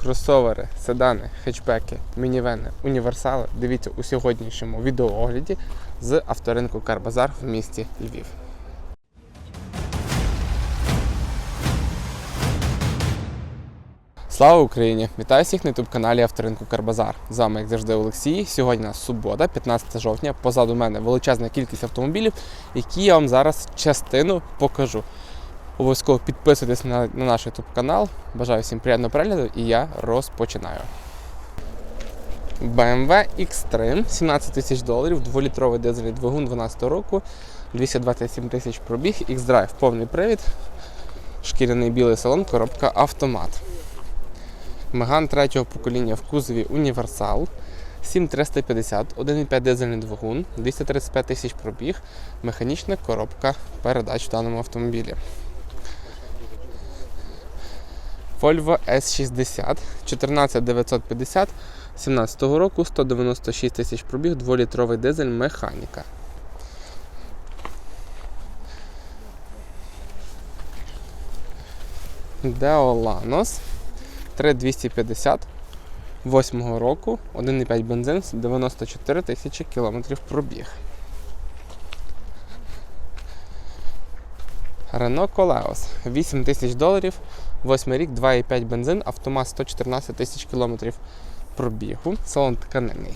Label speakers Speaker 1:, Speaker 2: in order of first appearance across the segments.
Speaker 1: кросовери, седани, хетчбеки, мінівени, універсали дивіться у сьогоднішньому відеоогляді з авторинку Карбазар в місті Львів. Слава Україні! Вітаю всіх на youtube каналі Авторинку Карбазар. З вами, як завжди, Олексій. Сьогодні у нас субота, 15 жовтня. Позаду мене величезна кількість автомобілів, які я вам зараз частину покажу. Обов'язково підписуйтесь на, на наш YouTube канал. Бажаю всім приємного перегляду і я розпочинаю. BMW X3, 17 тисяч доларів, 2-літровий дизельний двигун 12 року, 227 тисяч пробіг, X-Drive, повний привід, шкіряний білий салон, коробка автомат. Меган третього покоління в кузові Універсал. 7350, 1,5 дизельний двигун, 235 тисяч пробіг, механічна коробка передач в даному автомобілі. Volvo S60 14950 17 року, 196 тисяч пробіг, 2-літровий дизель механіка. Деоланос 3250 8 року, 1,5 бензин, 94 тисячі кілометрів пробіг. Renault Koleos 8 тисяч доларів, 8 рік, 2,5 бензин, автомат 114 тисяч кілометрів пробігу, салон тканинний.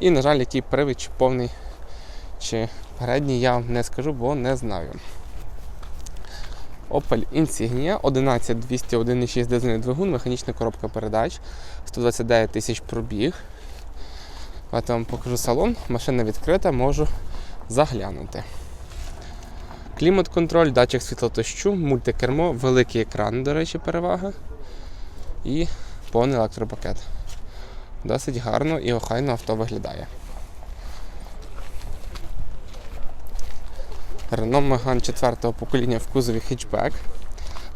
Speaker 1: І, на жаль, який привід, чи повний, чи передній, я вам не скажу, бо не знаю. Opel Insignia 11200 1,6 дизельний двигун, механічна коробка передач, 129 тисяч пробіг. Давайте вам покажу салон, машина відкрита, можу заглянути. Клімат-контроль, датчик світлотощу, мультикермо, великий екран, до речі, перевага. І повний електропакет. Досить гарно і охайно авто виглядає. Renault Megane 4 покоління в кузові хетчбек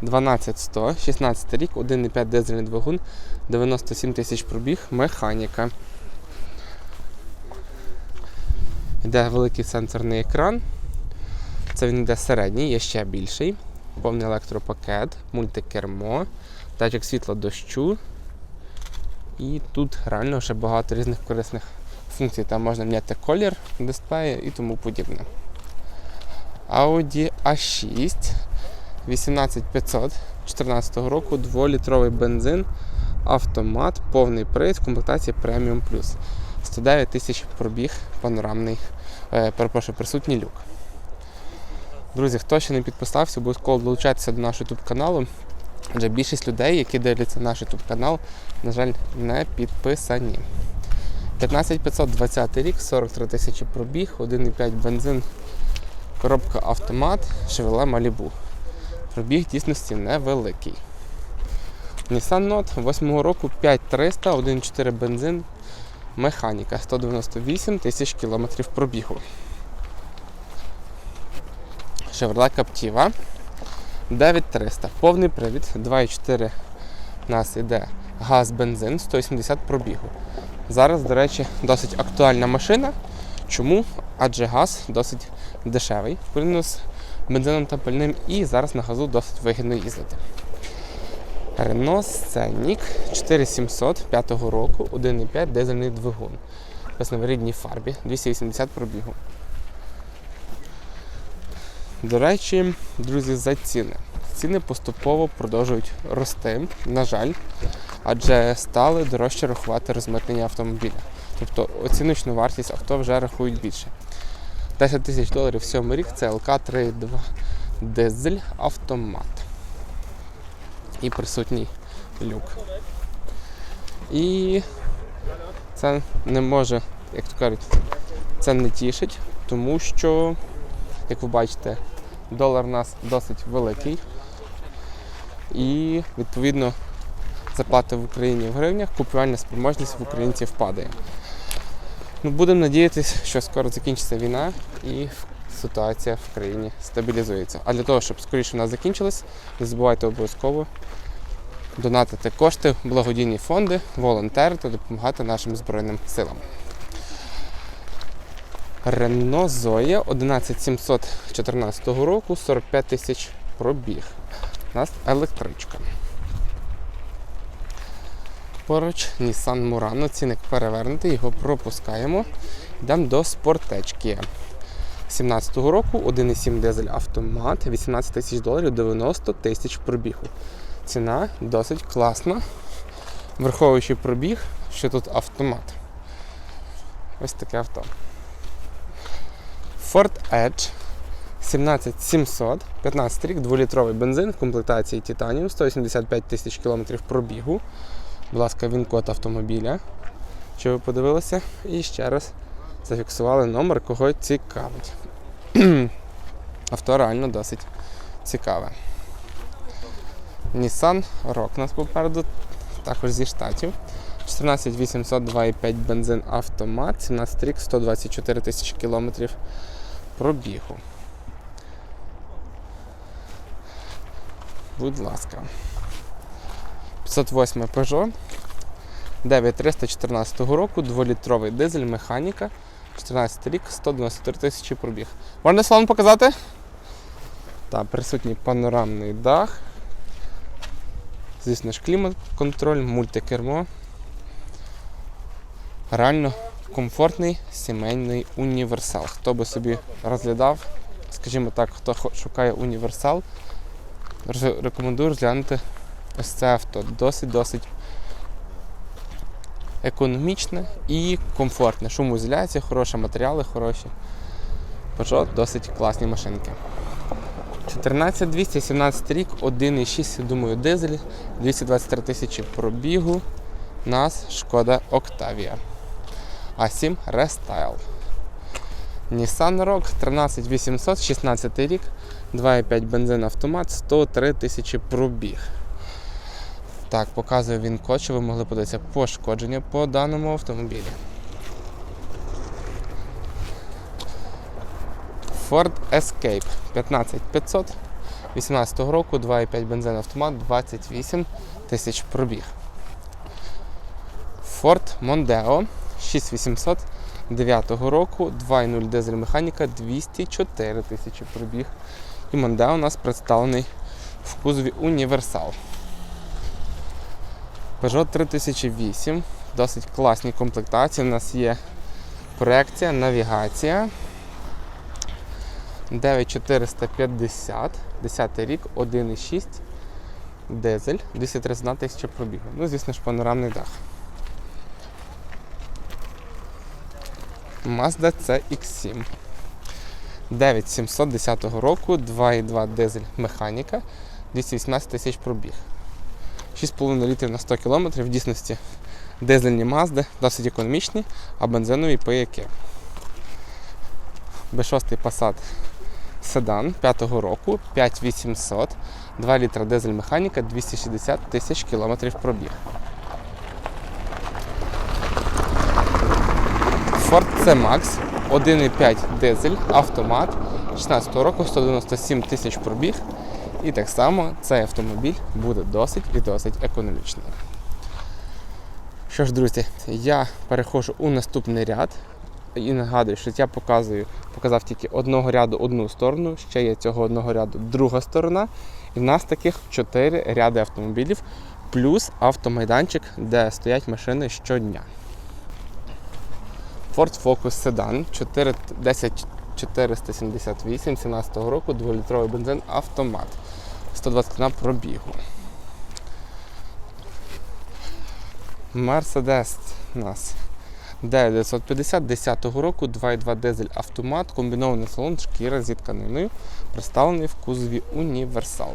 Speaker 1: 12100, 16 рік, 1,5 дизельний двигун, 97 тисяч пробіг, механіка. Йде великий сенсорний екран. Це він йде середній, є ще більший. Повний електропакет, мультикермо, датчик світла дощу. І тут реально ще багато різних корисних функцій. Там можна міняти колір дисплею і тому подібне. Audi A6 18500 2014 року, 2-літровий бензин, автомат, повний привід, комплектація Premium Plus. 109 тисяч пробіг, панорамний, е, перепрошую, присутній люк. Друзі, хто ще не підписався, обов'язково долучайтеся до нашого YouTube каналу. Адже більшість людей, які дивляться наш YouTube канал, на жаль, не підписані. 15520 рік, 43 тисячі пробіг, 1,5 бензин, коробка автомат, Chevrolet Malibu. Пробіг дійсності невеликий. Nissan Note 8 року 5300, 1,4 бензин, механіка 198 тисяч кілометрів пробігу. Chevrolet Captiva 9300, повний привід, 2,4 у нас іде газ, бензин, 180 пробігу. Зараз, до речі, досить актуальна машина. Чому? Адже газ досить дешевий порівняно з бензином та пальним і зараз на газу досить вигідно їздити. Renault Scenic 4700 5 року, 1,5 дизельний двигун. Ось фарбі, 280 пробігу. До речі, друзі, за ціни. Ціни поступово продовжують рости, на жаль, адже стали дорожче рахувати розмитнення автомобіля. Тобто оціночну вартість авто вже рахують більше. 10 тисяч доларів 7 рік це ЛК 3.2 дизель автомат. І присутній люк. І це не може, як то кажуть, це не тішить, тому що, як ви бачите, долар у нас досить великий. І відповідно зарплати в Україні в гривнях, купівельна спроможність в українців падає. Ну, Будемо надіятися, що скоро закінчиться війна і ситуація в країні стабілізується. А для того, щоб скоріше вона закінчилась, не забувайте обов'язково донатити кошти в благодійні фонди, волонтерити, допомагати нашим Збройним силам. Renault Zoe 11714 року, 45 тисяч пробіг. У нас електричка. Поруч Nissan Murano, цінник перевернутий, його пропускаємо. Йдемо до спортечки. 17-го року 1,7 дизель автомат, 18 тисяч доларів, 90 тисяч пробігу. Ціна досить класна, враховуючи пробіг, що тут автомат. Ось таке авто. Ford Edge 17700, 15 рік, 2-літровий бензин в комплектації Titanium, 185 тисяч кілометрів пробігу. Будь ласка, він код автомобіля. Що ви подивилися? І ще раз зафіксували номер, кого цікавить. Авто реально досить цікаве. Nissan Rock у нас попереду, також зі штатів. 14800 2,5 бензин автомат, 17 рік, 124 тисячі кілометрів пробігу. Будь ласка. 508 Peugeot 9314 року, 2-літровий дизель, механіка, 14 рік, 193 тисячі пробіг. Можна салон показати? Так, присутній панорамний дах. Звісно ж, клімат-контроль, мультикермо. Реально комфортний сімейний універсал. Хто би собі розглядав, скажімо так, хто шукає універсал, рекомендую розглянути ось це авто. Досить-досить економічне і комфортне. Шумоізоляція хороша, матеріали хороші. Peugeot досить класні машинки. 14217 рік, 1,6, думаю, дизель, 223 тисячі пробігу. Нас шкода Octavia. А7 Restyle. Nissan Rogue 13800, 16 рік, 2,5 бензин автомат, 103 тисячі пробіг. Так, показує він код, що ви могли подивитися пошкодження по даному автомобілі. Ford Escape 15500 18 року, 2,5 бензин автомат, 28 тисяч пробіг. Ford Mondeo 6800 9 року, 2,0 дизель механіка, 204 тисячі пробіг. І Mondeo у нас представлений в кузові універсал. Peugeot 3008, досить класні комплектації. У нас є проекція, навігація. 9450, 10 рік, 1,6 дизель, 231 тисяча пробігу. Ну, звісно ж, панорамний дах. Mazda CX7. 9710 року, 2,2 дизель механіка, 218 тисяч пробіг. 6,5 літрів на 100 км, в дійсності дизельні Mazda, досить економічні, а бензинові паяки. B6 Passat седан 5-го року, 5800, 2 літра дизель механіка, 260 тисяч кілометрів пробіг. Ford C-Max 1,5 дизель, автомат 16 року, 197 тисяч пробіг. І так само цей автомобіль буде досить і досить економічний. Що ж, друзі, я переходжу у наступний ряд. І нагадую, що я показую, показав тільки одного ряду одну сторону, ще є цього одного ряду друга сторона. І в нас таких чотири ряди автомобілів, плюс автомайданчик, де стоять машини щодня. Ford Focus Sedan 4, 10 478 17 року, 2-літровий бензин автомат. 120 на пробігу. Mercedes у нас D950 10 року, 2,2 дизель автомат, комбінований салон, шкіра зі тканиною, представлений в кузові універсал.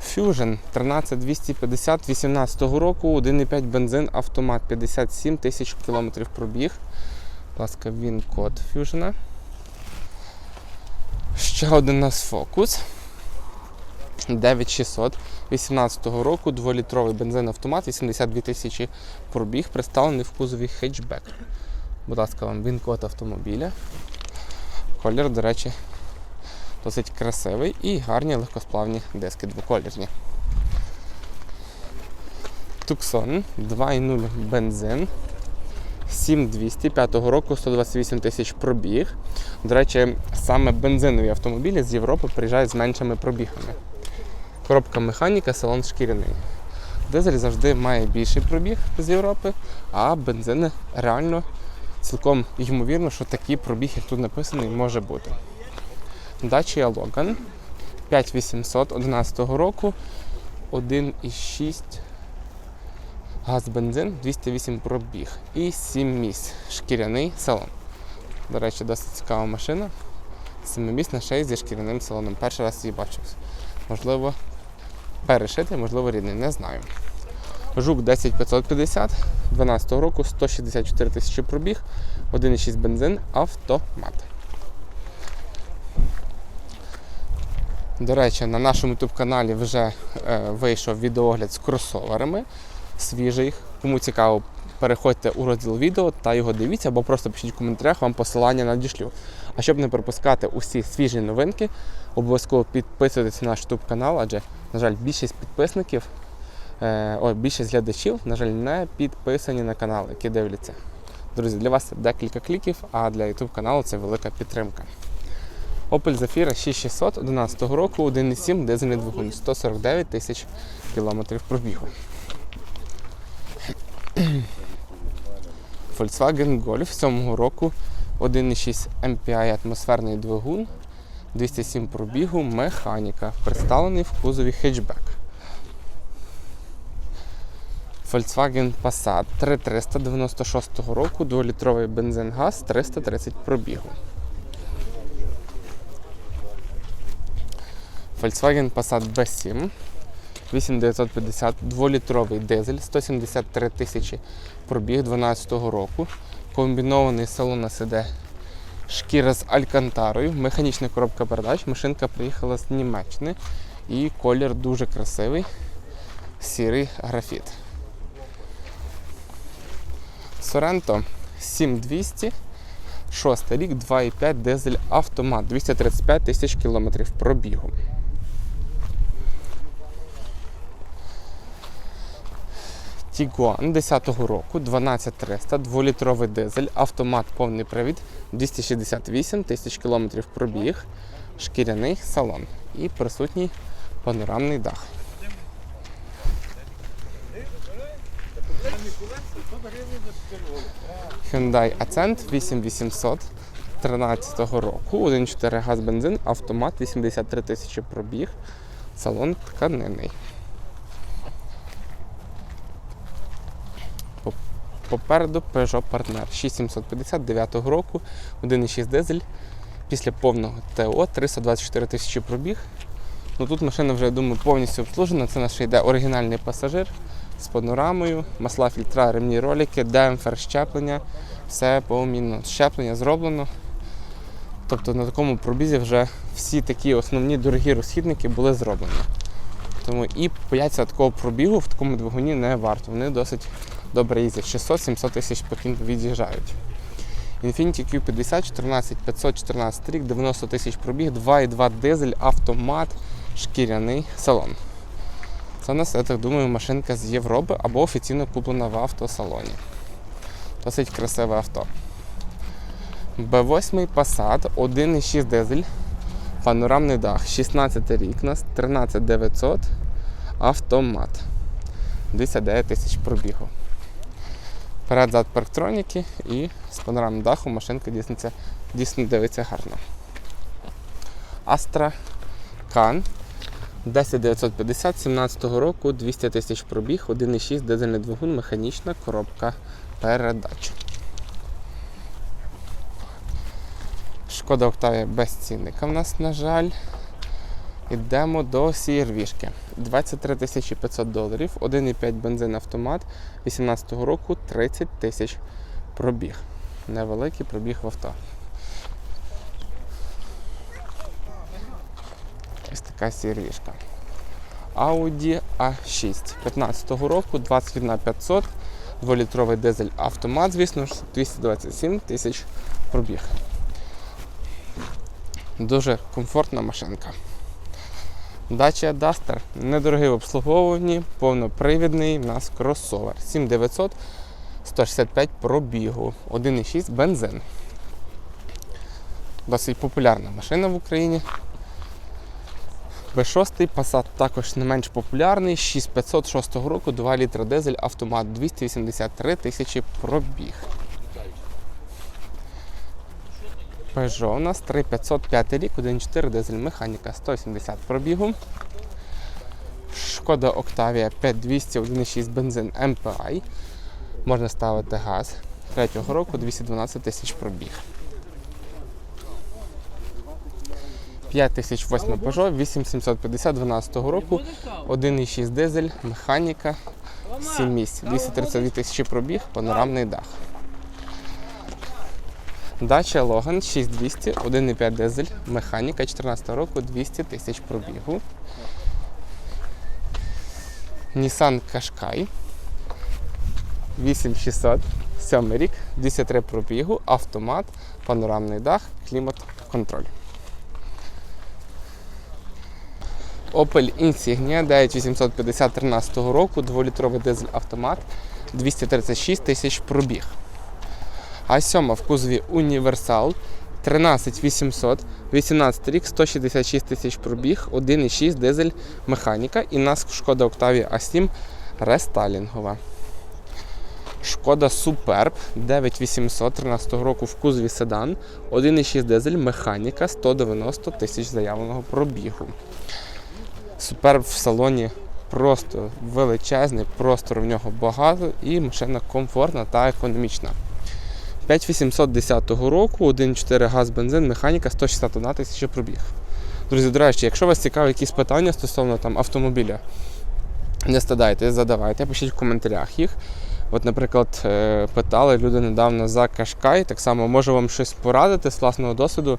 Speaker 1: Fusion 13250 18 року, 1,5 бензин, автомат, 57 тисяч кілометрів пробіг. Будь ласка, він код Fusion. Ще один у нас фокус. 9600 18 року, 2-літровий бензин автомат, 82 тисячі пробіг, представлений в кузові хетчбек. Будь ласка, вам він код автомобіля. Колір, до речі, досить красивий і гарні легкосплавні диски двоколірні. Tucson 2.0 бензин. 7200 5 року, 128 тисяч пробіг. До речі, саме бензинові автомобілі з Європи приїжджають з меншими пробігами. Коробка механіка, салон шкіряний. Дизель завжди має більший пробіг з Європи, а бензин реально цілком ймовірно, що такий пробіг, як тут написаний, може бути. Dacia Logan 5800 11 року, 1,6 газ бензин, 208 пробіг і 7 місць. Шкіряний салон. До речі, досить цікава машина. Семимісна ще й зі шкіряним салоном. Перший раз її бачив. Можливо, перешитий, можливо, рідний, не знаю. Жук 10550 12 року, 164 тисячі пробіг, 1,6 бензин, автомат. До речі, на нашому youtube каналі вже е, вийшов відеогляд з кросоверами свіжий. Кому цікаво, переходьте у розділ відео та його дивіться, або просто пишіть в коментарях, вам посилання надішлю. А щоб не пропускати усі свіжі новинки, обов'язково підписуйтесь на наш youtube канал, адже, на жаль, більшість підписників, е, о, більшість глядачів, на жаль, не підписані на канал, які дивляться. Друзі, для вас це декілька кліків, а для YouTube каналу це велика підтримка. Opel Zafira 6600 11 року, 1,7 дизельний двигун, 149 тисяч кілометрів пробігу. Volkswagen Golf 7 року, 1,6 MPI атмосферний двигун, 207 пробігу, механіка, представлений в кузові хетчбек. Volkswagen Passat 3396 року, 2-літровий бензин-газ, 330 пробігу. Volkswagen Passat B7 8950, 2-літровий дизель, 173 тисячі пробіг 12 року. Комбінований салон на СД шкіра з алькантарою, механічна коробка передач. Машинка приїхала з Німеччини і колір дуже красивий, сірий графіт. Sorento 7200, 6 рік, 2,5 дизель автомат, 235 тисяч кілометрів пробігу. Tiguan 10-го року, 12300, 2-літровий дизель, автомат повний привід, 268 тисяч кілометрів пробіг, шкіряний салон і присутній панорамний дах. Hyundai Accent 8800 13 року, 1,4 газ бензин, автомат 83 тисячі пробіг, салон тканинний. Попереду Peugeot Partner 6750 9 року, 1,6 дизель. Після повного ТО 324 тисячі пробіг. Ну тут машина вже, я думаю, повністю обслужена. Це наш йде оригінальний пасажир з панорамою, масла фільтра, ремні ролики, демпфер, щеплення. Все поумінно. Щеплення зроблено. Тобто на такому пробізі вже всі такі основні дорогі розхідники були зроблені. Тому і боятися такого пробігу в такому двигуні не варто. Вони досить добре їздять. 600-700 тисяч потім від'їжджають. Infiniti Q50 14514 рік, 90 тисяч пробіг, 2,2 дизель, автомат, шкіряний салон. Це у нас, я так думаю, машинка з Європи або офіційно куплена в автосалоні. Досить красиве авто. B8 Passat, 1,6 дизель, панорамний дах, 16 рік у нас, 13900, автомат. 59 тисяч пробігу. Перед-зад парктроніки і з панорамним дахом машинка дійсно, дійсно дивиться гарно. Astra Can 10950 17 року, 200 тисяч пробіг, 1,6 дизельний двигун, механічна коробка передач. Шкода Октавія без цінника в нас, на жаль. Йдемо до CR-вішки. 23 тисячі 500 доларів, 1,5 бензин автомат 18 року 30 тисяч пробіг. Невеликий пробіг в авто. Ось така CR-вішка. Audi A6 15 року 21 500, 2-літровий дизель автомат, звісно ж, 227 тисяч пробіг. Дуже комфортна машинка. Dacia Duster. Недорогий в обслуговуванні, повнопривідний у нас кросовер. 7900, 165 пробігу, 1,6 бензин. Досить популярна машина в Україні. B6 Passat також не менш популярний. 6506 року, 2 літра дизель, автомат 283 тисячі пробіг. Peugeot у нас 3505 рік, 1.4 дизель механіка, 170 пробігу. Шкода Octavia 5200, 1.6 бензин MPI. Можна ставити газ. 3 року 212 тисяч пробіг. 5008 Peugeot, 8750 12 року, 1.6 дизель, механіка, 7 місць, 232 тисячі пробіг, панорамний дах. Дача Логан 6200, 1,5 дизель, механіка 14 року, 200 тисяч пробігу. Nissan Qashqai 8600, 7 рік, 203 пробігу, автомат, панорамний дах, клімат-контроль. Opel Insignia 9850 13 року, 2-літровий дизель автомат, 236 тисяч пробіг. А 7 в кузові Універсал 13800, 18 рік, 166 тисяч пробіг, 1,6 дизель механіка і нас шкода Octavia A7 рестайлінгова. Шкода Superb 9800 13 року в кузові седан, 1,6 дизель механіка, 190 тисяч заявленого пробігу. Superb в салоні просто величезний, простору в нього багато і машина комфортна та економічна. 5810 року, 1,4 газ, бензин, механіка, 161 тисяча пробіг. Друзі, до речі, якщо вас цікаві якісь питання стосовно там, автомобіля, не стидайте, задавайте, пишіть в коментарях їх. От, наприклад, е, питали люди недавно за Кашкай, так само можу вам щось порадити з власного досвіду.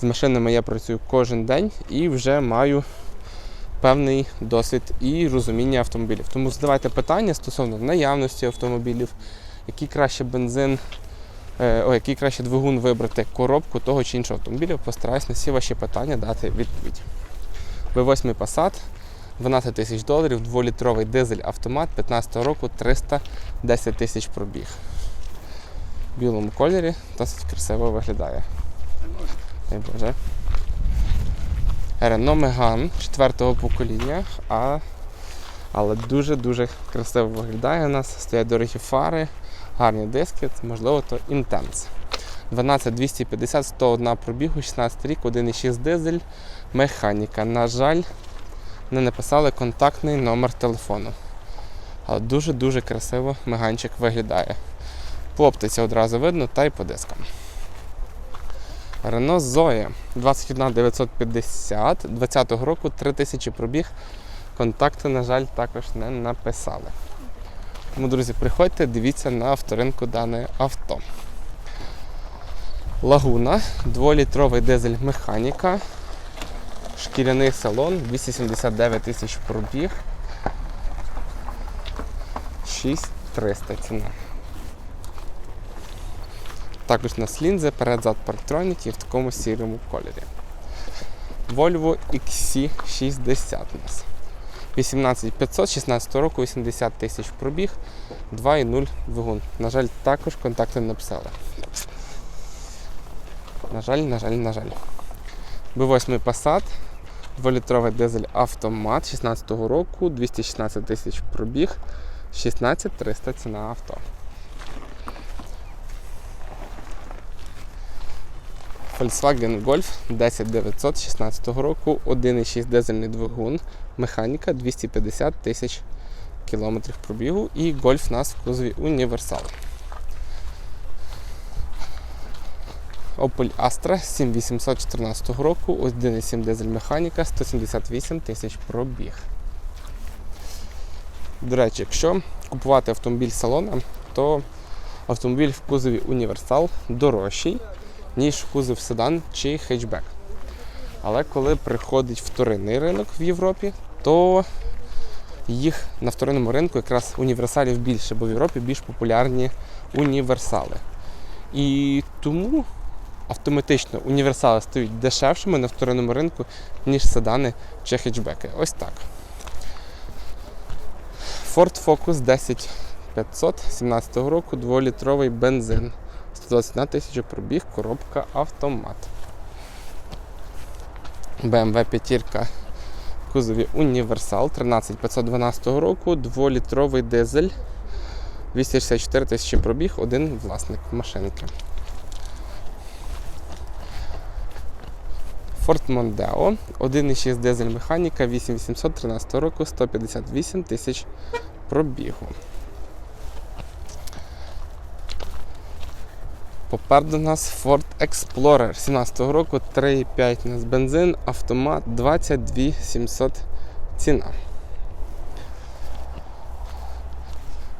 Speaker 1: З машинами я працюю кожен день і вже маю певний досвід і розуміння автомобілів. Тому задавайте питання стосовно наявності автомобілів, який краще бензин, о, який краще двигун вибрати, коробку того чи іншого автомобіля. Постараюсь на всі ваші питання дати відповідь. V8 Passat, 12 тисяч доларів, 2-літровий дизель автомат 15 року 310 тисяч пробіг. В білому кольорі досить красиво виглядає. Дай Боже. Renault Megane 4 покоління, а, але дуже-дуже красиво виглядає у нас. Стоять дорогі фари, гарні диски, можливо, то Intense. 12250, 101 пробігу, 16 рік, 1,6 дизель, механіка. На жаль, не написали контактний номер телефону. Але дуже-дуже красиво меганчик виглядає. По оптиці одразу видно та й по дискам. Renault Zoe 21950 20 року 3000 пробіг. Контакти, на жаль, також не написали. Тому, друзі, приходьте, дивіться на авторинку дане авто. Лагуна, 2-літровий дизель механіка, шкіряний салон, 279 тисяч пробіг. 6300 ціна. Також у нас лінзи, перед-зад в такому сірому кольорі. Volvo XC60 у нас. 18500, 16 року, 80 тисяч пробіг, 2,0 двигун. На жаль, також контакти не написали. На жаль, на жаль, на жаль. Б8 Passat, 2-літровий дизель автомат 16 року, 216 тисяч пробіг, 16300 ціна авто. Volkswagen Golf 10900 16 року, 1,6 дизельний двигун, механіка 250 тисяч кілометрів пробігу і Golf нас в кузові універсал. Opel Astra 7814 року, 1,7 дизель механіка, 178 тисяч пробіг. До речі, якщо купувати автомобіль салоном, то автомобіль в кузові універсал дорожчий ніж кузов седан чи хетчбек. Але коли приходить вторинний ринок в Європі, то їх на вторинному ринку якраз універсалів більше, бо в Європі більш популярні універсали. І тому автоматично універсали стають дешевшими на вторинному ринку, ніж седани чи хетчбеки. Ось так. Ford Focus 10500 17 року 2-літровий бензин. 121 тисяча пробіг, коробка автомат. BMW п'ятірка в кузові Універсал 13512 року, 2-літровий дизель, 264 тисячі пробіг, один власник машинки. Ford Mondeo, 1,6 дизель механіка 8813 року, 158 тисяч пробігу. Попереду нас Ford Explorer 17 року, 3,5 у нас бензин, автомат 22 700 ціна.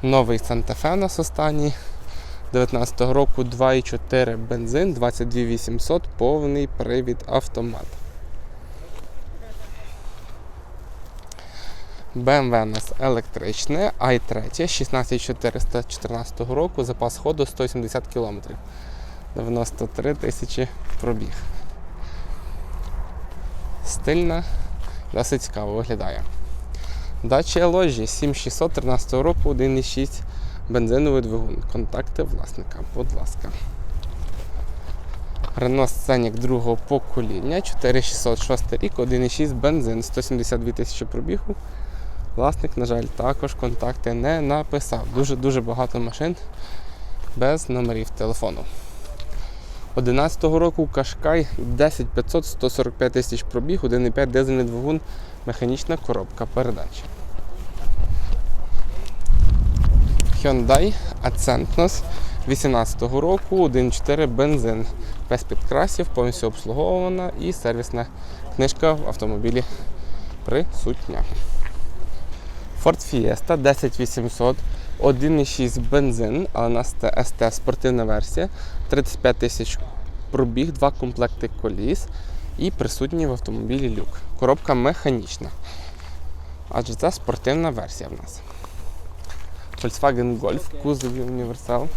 Speaker 1: Новий Санта-Фе у нас останній. 19 року 2,4 бензин, 22 800, повний привід автомат. BMW у нас електричне, i3 16414 року, запас ходу 170 км. 93 тисячі пробіг. Стильна, досить цікаво виглядає. Дача ложі 7613 року, 1,6 бензиновий двигун. Контакти власника, будь ласка. Renault Scenic другого покоління, 4606 рік, 1,6 бензин, 172 тисячі пробігу. Власник, на жаль, також контакти не написав. Дуже-дуже багато машин без номерів телефону. 11-го року Кашкай 10500 145 тисяч пробіг, 1,5 дизельний двигун, механічна коробка передач. Hyundai Accentnos 18-го року, 1,4 бензин. Без підкрасів, повністю обслуговувана і сервісна книжка в автомобілі присутня. Ford Fiesta 10800, 1,6 бензин, але у нас це СТ спортивна версія, 35 тисяч пробіг, два комплекти коліс і присутній в автомобілі люк. Коробка механічна. Адже це спортивна версія в нас. Volkswagen Golf, кузові універсал.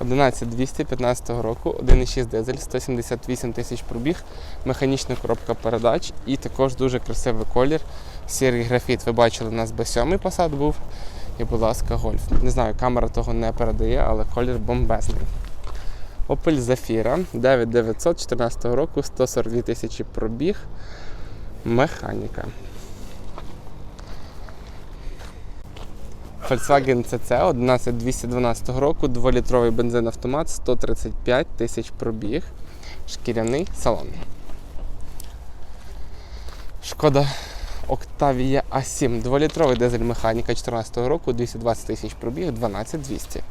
Speaker 1: 11215 року, 1,6 дизель, 178 тисяч пробіг, механічна коробка передач і також дуже красивий колір. Сірий графіт. Ви бачили, у нас B7 посад був. І, будь ласка, гольф. Не знаю, камера того не передає, але колір бомбезний. Opel Zafira 9914 року, 142 тисячі пробіг. Механіка. Volkswagen CC 11212 року, 2-літровий бензин автомат, 135 тисяч пробіг. Шкіряний салон. Шкода Octavia A7, 2-літровий дизель механіка 2014 року, 220 тисяч пробіг, 12200.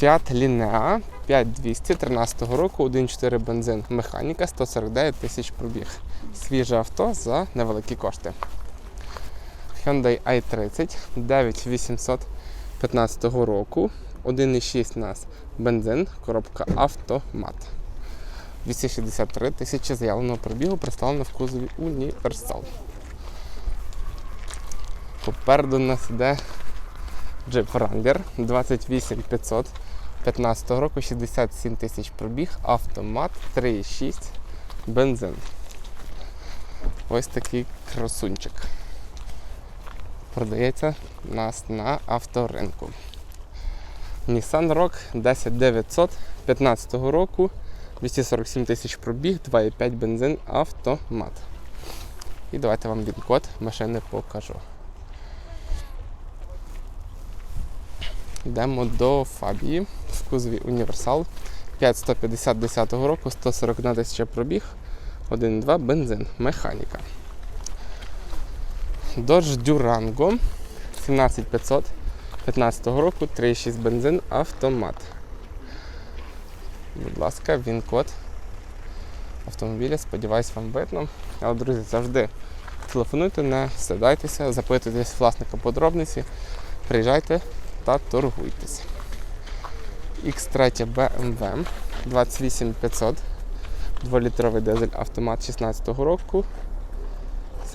Speaker 1: Fiat Linea 5200 13 року, 1,4 бензин механіка, 149 тисяч пробіг. Свіже авто за невеликі кошти. Hyundai i30 9800 15 року, 1,6 у нас бензин, коробка автомат. 263 тисячі заявленого пробігу представлено в кузові універсал. Попереду нас йде Jeep Wrangler 28500 15 року, 67 тисяч пробіг, автомат 3,6 бензин. Ось такий красунчик. Продається у нас на авторинку. Nissan Rock 10900 15 року, 247 тисяч пробіг, 2,5 бензин, автомат. І давайте вам він-код машини покажу. Йдемо до Фабії в кузові Універсал 5150 10 року, 141 тисяча пробіг, 1,2 бензин, механіка. Dodge Durango 17500 15 року, 3,6 бензин, автомат. Будь ласка, він код автомобіля, сподіваюсь, вам видно. Але, друзі, завжди телефонуйте, не сідайтеся, запитуйтесь власника подробниці, приїжджайте та торгуйтесь. X3 BMW 28500, 2-літровий дизель автомат 16 року,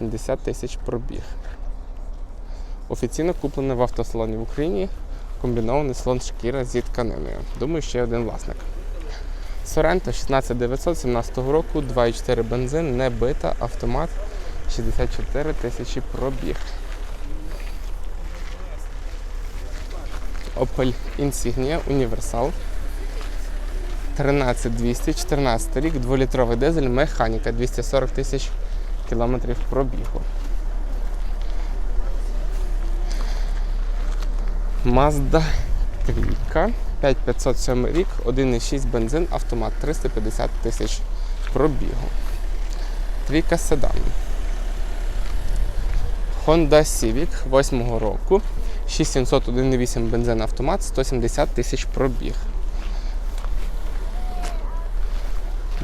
Speaker 1: 70 тисяч пробіг. Офіційно куплений в автосалоні в Україні комбінований слон шкіра зі тканиною. Думаю, ще один власник. Sorento 16900 17 року, 2,4 бензин, не бита, автомат 64 тисячі пробіг. Opel Insignia Universal 13200, 14 рік, 2-літровий дизель, механіка, 240 тисяч кілометрів пробігу. Mazda 3, 5507 рік, 1,6 бензин, автомат, 350 тисяч пробігу. Трійка седан. Honda Civic 8 року, 6700 1,8 бензин автомат, 170 тисяч пробіг.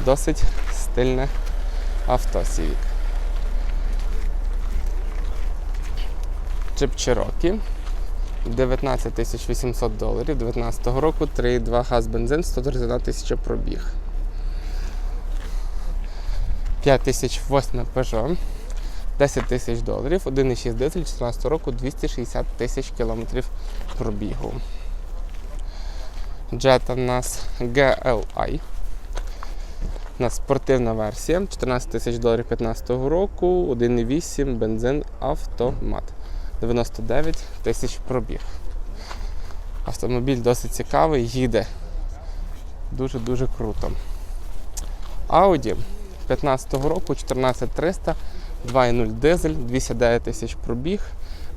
Speaker 1: Досить стильне авто Civic. Jeep Cherokee 19 800 доларів 19 року, 3,2 газ бензин, 131 тисяча пробіг. 5008 Peugeot 10 тисяч доларів, 1,6 дизель 14 року, 260 тисяч кілометрів пробігу. Jetta у нас GLI. У нас спортивна версія, 14 тисяч доларів 15 року, 1,8 бензин автомат. 99 тисяч пробіг. Автомобіль досить цікавий, їде. Дуже-дуже круто. Audi 15 року, 14300, 2.0 дизель, 209 тисяч пробіг,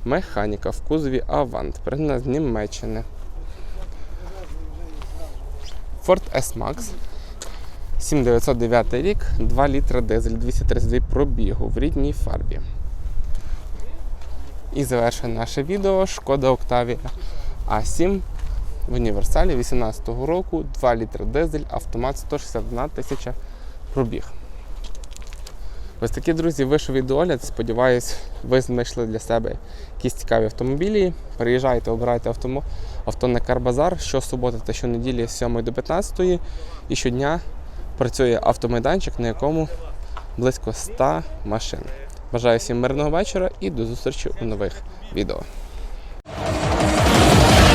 Speaker 1: механіка в кузові Avant, пригнана з Німеччини. Ford S-Max 7909 рік, 2 літра дизель, 232 пробігу в рідній фарбі. І завершує наше відео Шкода Octavia A7 в універсалі 18 року, 2 літра дизель, автомат 161 тисяча пробіг. Ось такі, друзі, вийшов відеогляд. Сподіваюсь, ви знайшли для себе якісь цікаві автомобілі. Приїжджайте, обирайте авто, авто на Карбазар щосуботи та щонеділі з 7 до 15 і щодня працює автомайданчик, на якому близько 100 машин. Бажаю всім мирного вечора і до зустрічі у нових відео.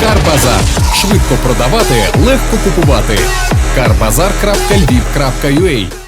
Speaker 2: Карбазар. Швидко продавати, легко купувати. Карбазар.львів.ua